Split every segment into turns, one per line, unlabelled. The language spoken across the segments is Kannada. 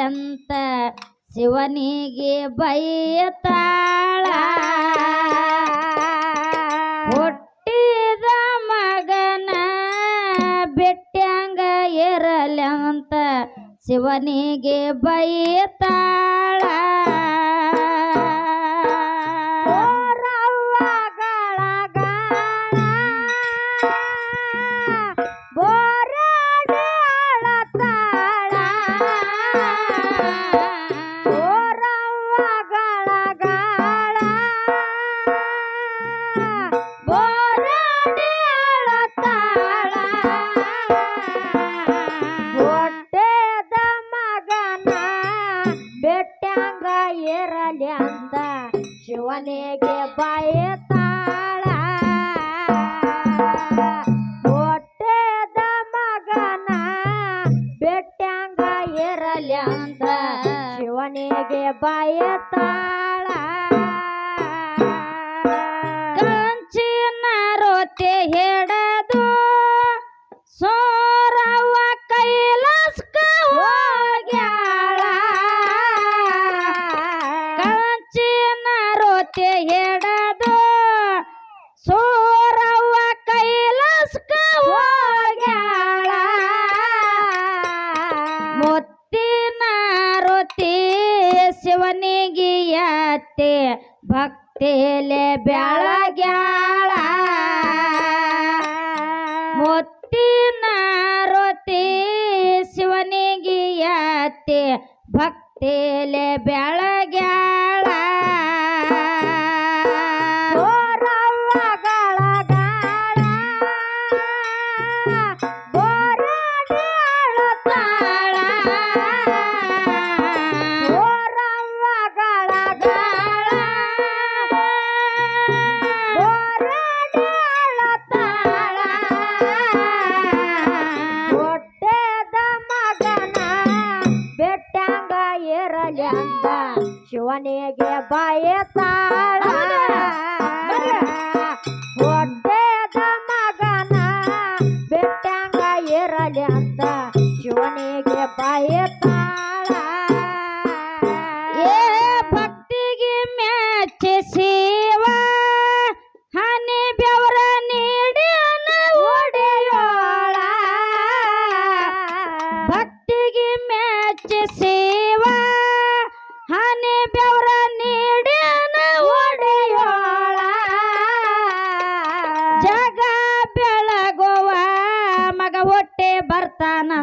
ಅಂತ ಶಿವನಿಗೆ ಬೈತಾಳ ಹೊಟ್ಟಿದ ಮಗನ
ಬಿಟ್ಟಂಗ ಇರಲಿ ಅಂತ ಶಿವನಿಗೆ
ಬೈತಾಳ ಮನೆಗೆ ಭಕ್ತಿಲೆ
ಬೆಳಗ್ಯಾ ಅಂದ ಶಿವನಿಗೆ
ಬಾಯ ತಾಳ.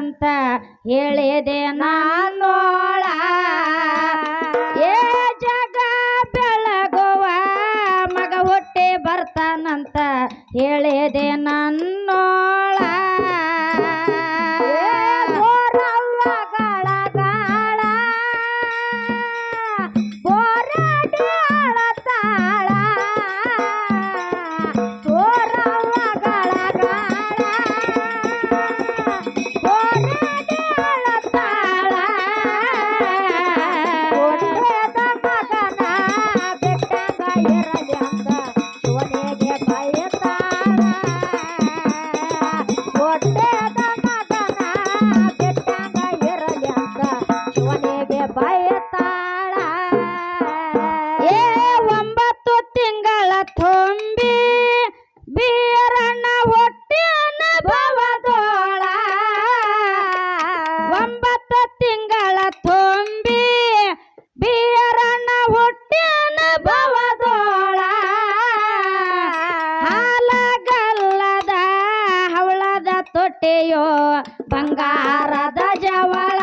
ಅಂತ ಹೇಳಿದೆ ನಾನೋಳ. ಏ ಜಗ ಬೆಳಗುವ ಮಗ ಹೊಟ್ಟೆ ಬರ್ತಾನಂತ ಹೇಳಿದೆ
ನಾನು ಬಯತಾಳ.
ಏ, ಒಂಬತ್ತು ತಿಂಗಳ ತುಂಬಿ ಬೀರಣ್ಣ ಹೊಟ್ಟಿನ ಭವದೋಳ ಒಂಬತ್ತು ತಿಂಗಳ ತುಂಬಿ ಬೀರಣ್ಣ ಹೊಟ್ಟಿನ ಭವದೋಳ ಹಾಲಗಲ್ಲದ ಹವಳದ ತೊಟ್ಟೆಯೋ ಬಂಗಾರದ ಜವಳ.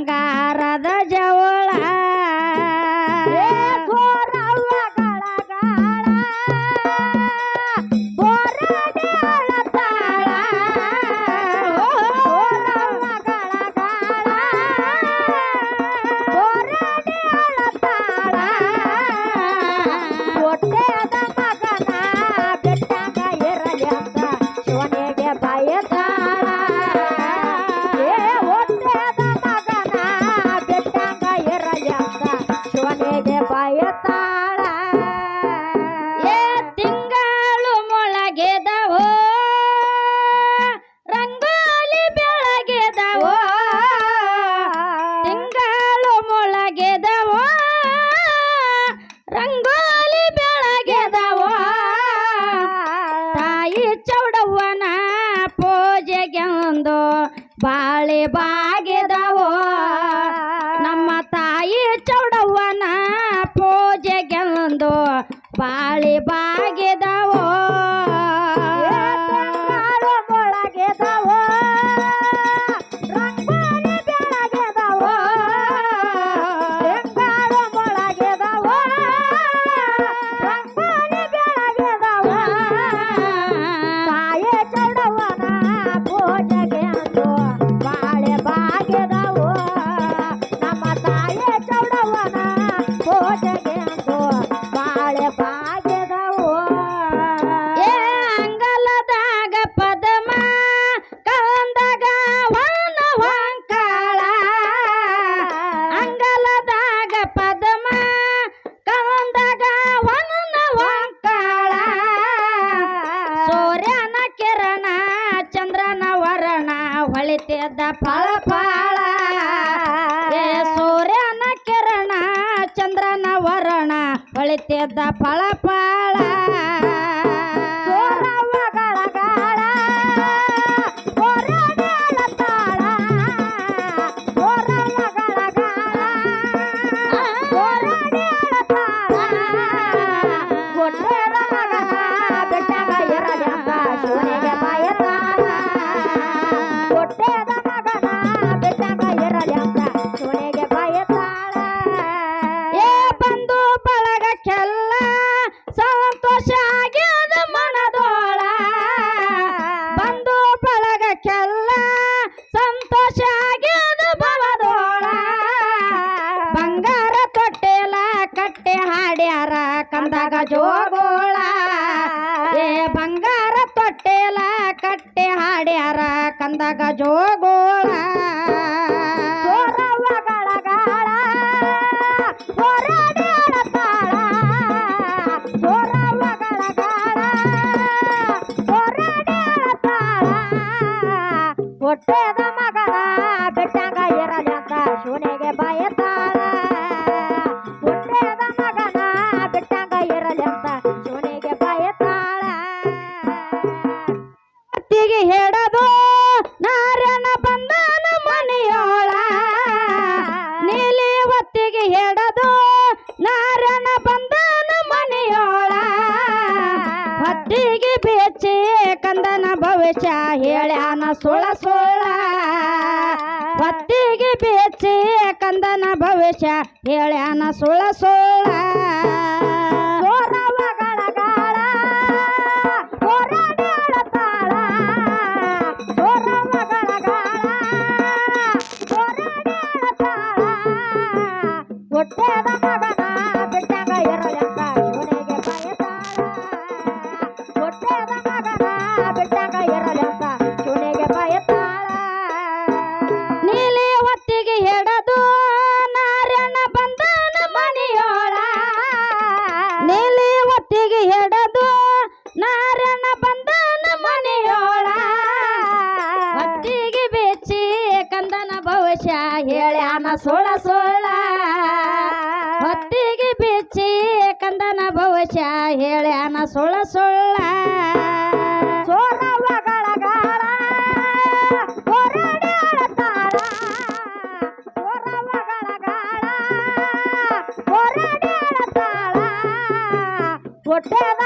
ಬಂಗಾರದ ಜವ ಬಾಯಿ ಚೌಡವ್ವನ ಪೂಜೆಗೆಂದು ಬಾಳೆ ಬಾಗಿದವೋ?
ನಮ್ಮ ತಾಯಿ ಚೌಡವ್ವನ ಪೂಜೆಗೆಂದು ಬಾಳೆ
ಬಾ ಐತೆ ದಪ್ಪಳ ಪಾಳ ತೊಟ್ಟೆಲ ಕಟ್ಟೆ ಹಾಡ್ಯಾರ ಕಂದಾಗ ಜೋಗೋಳ ಏ ಬಂಗಾರ ತೊಟ್ಟೆಲ ಕಟ್ಟೆ ಹಾಡ್ಯಾರ ಕಂದಾಗ ಜೋಗೋಳ
ಒಟ್ಟೆದ ಮಗನ
sola ಕೊಟ್ಟಾನ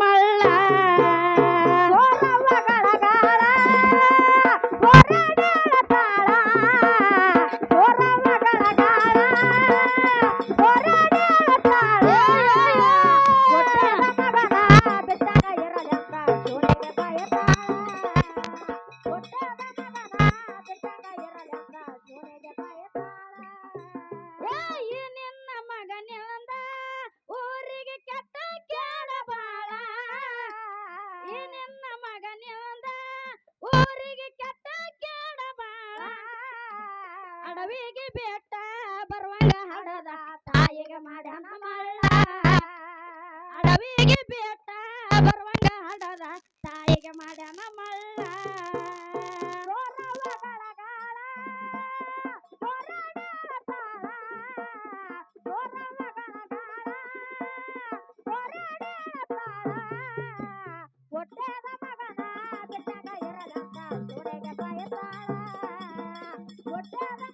মাল্লা താരികമട നമ്മൾ